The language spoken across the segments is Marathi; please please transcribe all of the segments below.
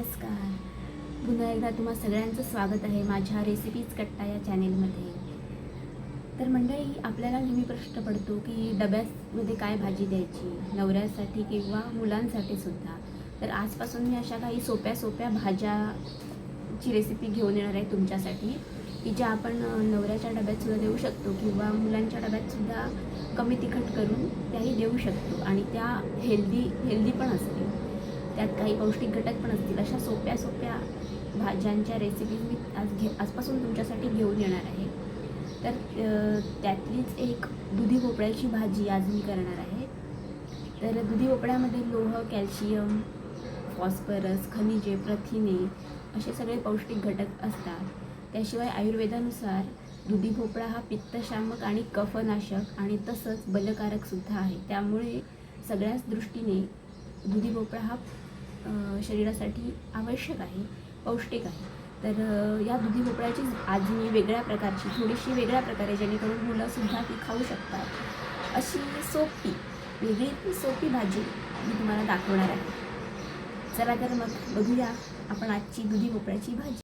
नमस्कार. पुन्हा एकदा तुम्हा सगळ्यांचं स्वागत आहे माझ्या रेसिपीज कट्टा या चॅनेलमध्ये तर मंडळी आपल्याला नेहमी प्रश्न पडतो की डब्यामध्ये काय भाजी द्यायची? नवऱ्यासाठी किंवा मुलांसाठी सुद्धा. तर आजपासून मी अशा काही सोप्या सोप्या भाज्याची रेसिपी घेऊन येणार आहे तुमच्यासाठी की ज्या आपण नवऱ्याच्या डब्यातसुद्धा देऊ शकतो किंवा मुलांच्या डब्यातसुद्धा कमी तिखट करून त्याही देऊ शकतो. आणि त्या हेल्दी हेल्दी पण असतील. त्यात काही पौष्टिक घटक पण असतील. अशा सोप्या सोप्या भाज्यांच्या रेसिपीज मी आज घे आजपासून तुमच्यासाठी घेऊन येणार आहे. तर त्यातलीच एक दुधी भोपळ्याची भाजी आज मी करणार आहे. तर दुधी भोपळ्यामध्ये लोह कॅल्शियम फॉस्फरस खनिजे प्रथिने असे सगळे पौष्टिक घटक असतात. त्याशिवाय आयुर्वेदानुसार दुधी भोपळा हा पित्तशामक आणि कफनाशक आणि तसंच बलकारकसुद्धा आहे. त्यामुळे सगळ्याच दृष्टीने दुधी भोपळा हा शरीरासाठी आवश्यक आहे पौष्टिक आहे. तर या दुधी भोपळ्याची आज मी वेगळ्या प्रकारची थोडीशी वेगळ्या प्रकारे जेणेकरून मुलंसुद्धा ती खाऊ शकतात. अशी सोपी वेगळी सोपी भाजी मी तुम्हाला दाखवणार आहे. चला तर मग बघूया आपण आजची दुधी भोपळ्याची भाजी.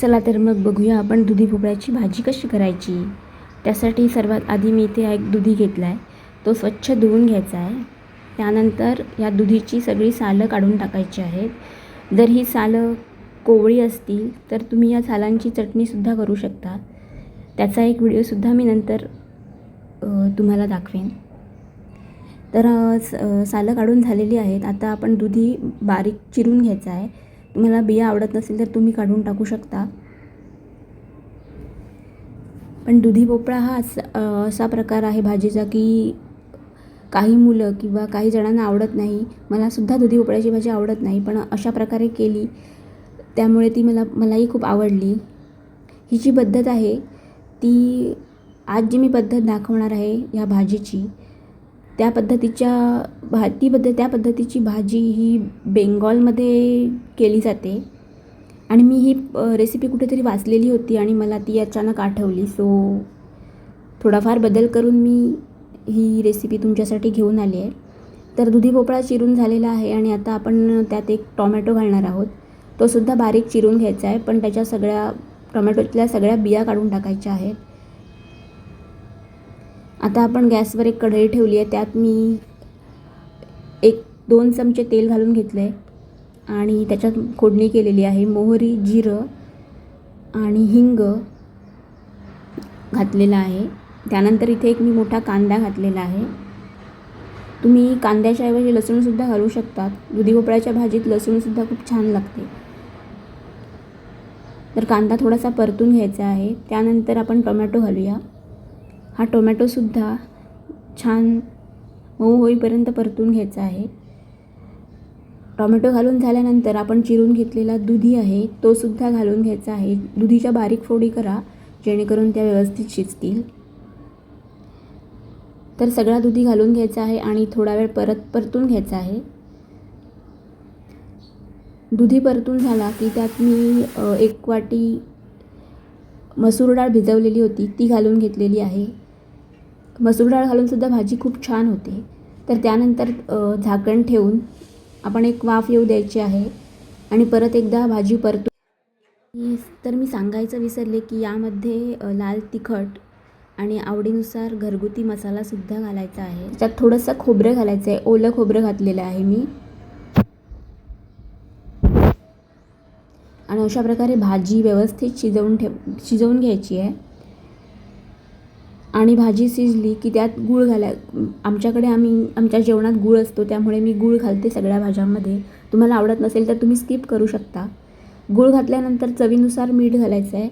चला तर मग बघूया आपण दुधी भोपळ्याची भाजी कशी करायची. त्यासाठी सर्वात आधी मी इथे एक दुधी घेतला आहे तो स्वच्छ धुवून घ्यायचा आहे. त्यानंतर या दुधीची सगळी सालं काढून टाकायची आहेत. जर ही सालं कोवळी असतील तर तुम्ही या सालांची चटणीसुद्धा करू शकता. त्याचा एक व्हिडिओसुद्धा मी नंतर तुम्हाला दाखवेन. तर स सालं काढून झालेली आहेत. आता आपण दुधी बारीक चिरून घ्यायचा आहे. तुम्हाला बिया आवडत नसेल तर तुम्ही काढून टाकू शकता. पण दुधी भोपळा हा असा असा प्रकार आहे भाजीचा की काही मुलं किंवा काही जणांना आवडत नाही. मलासुद्धा दुधी भोपळ्याची भाजी आवडत नाही पण अशा प्रकारे केली. त्यामुळे ती मला मलाही खूप आवडली. ही जी पद्धत आहे ती आज जी मी पद्धत दाखवणार आहे या भाजीची त्या पद्धतीच्या भा ती पद्धत त्या पद्धतीची भाजी ही बेंगॉलमध्ये केली जाते. आणि मी ही रेसिपी कुठेतरी वाचलेली होती आणि मला ती अचानक आठवली. सो थोडाफार बदल करून मी ही रेसिपी तुमच्यासाठी घेऊन आली आहे. तर दुधी भोपळा चिरून झालेला आहे आणि आता आपण त्यात एक टॉमॅटो घालणार आहोत. तो सुद्धा बारीक चिरून घ्यायचा आहे पण त्याच्या सगळ्या टोमॅटोतल्या सगळ्या बिया काढून टाकायच्या आहेत. आता आपण गॅसवर एक कढई ठेवली आहे त्यात मी एक दोन चमचे तेल घालून घेतलं आहे आणि त्याच्यात फोडणी केलेली आहे. मोहरी जिरं आणि हिंग घातलेलं आहे. त्यानंतर इथे एक मी मोठा कांदा घातलेला आहे. तुम्ही कांद्याच्या ऐवजी लसूणसुद्धा घालू शकतात. दुधी भोपळ्याच्या भाजीत लसूणसुद्धा खूप छान लागते. तर कांदा थोडासा परतून घ्यायचा आहे. त्यानंतर आपण टोमॅटो घालूया. हा टोमॅटोसुद्धा छान मऊ होईपर्यंत परतून घ्यायचा आहे. टोमॅटो घालून झाल्यानंतर आपण चिरून घेतलेला दुधी आहे तो सुद्धा घालून घ्यायचा आहे. दुधीच्या बारीक फोडी करा जेणेकरून त्या व्यवस्थित शिजतील. तर सगळा दुधी घालून घ्यायचा आहे आणि थोडा वेळ परत परतून घ्यायचा आहे. दुधी परतून झाला की त्यात मी एक वाटी मसूर डाळ भिजवलेली होती ती घालून घेतलेली आहे. मसूर डाळ घालूनसुद्धा भाजी खूप छान होते. तर त्यानंतर झाकण ठेवून आपण एक वाफ येऊ द्यायची आहे आणि परत एकदा भाजी परतू तर मी सांगायचं विसरले की यामध्ये लाल तिखट आणि आवडीनुसार घरगुती मसालासुद्धा घालायचा आहे. त्यात थोडंसं खोबरं घालायचं आहे ओलं खोबरं घातलेलं आहे मी. आणि अशा प्रकारे भाजी व्यवस्थित शिजवून ठेव शिजवून घ्यायची आहे. आणि भाजी शिजली की त्यात गूळ घालाय आमच्याकडे आम्ही आमच्या जेवणात गूळ असतो त्यामुळे मी गूळ घालते सगळ्या भाज्यांमध्ये. तुम्हाला आवडत नसेल तर तुम्ही स्किप करू शकता. गूळ घातल्यानंतर चवीनुसार मीठ घालायचं आहे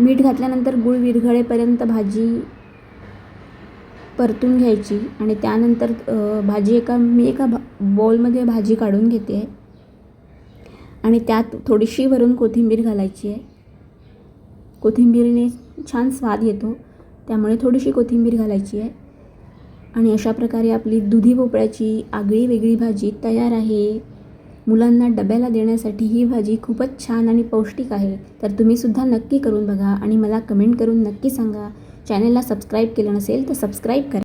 मीठ घातल्यानंतर गूळ विरघळेपर्यंत भाजी परतून घ्यायची आणि त्यानंतर भाजी एका मी एका भा बॉलमध्ये भाजी काढून घेते. आणि त्यात थोडीशी वरून कोथिंबीर घालायची आहे. कोथिंबीरीने छान स्वाद येतो. त्यामुळे थोडीशी कोथिंबीर घालायची आहे. आणि अशा प्रकारे आपली दुधी भोपळ्याची आगळी वेगळी भाजी तयार आहे. मुलांना डब्याला देण्यासाठी ही भाजी खूपच छान आणि पौष्टिक आहे. तर तुम्हीसुद्धा नक्की करून बघा आणि मला कमेंट करून नक्की सांगा. चॅनलला सबस्क्राईब केलं नसेल तर सबस्क्राईब करा.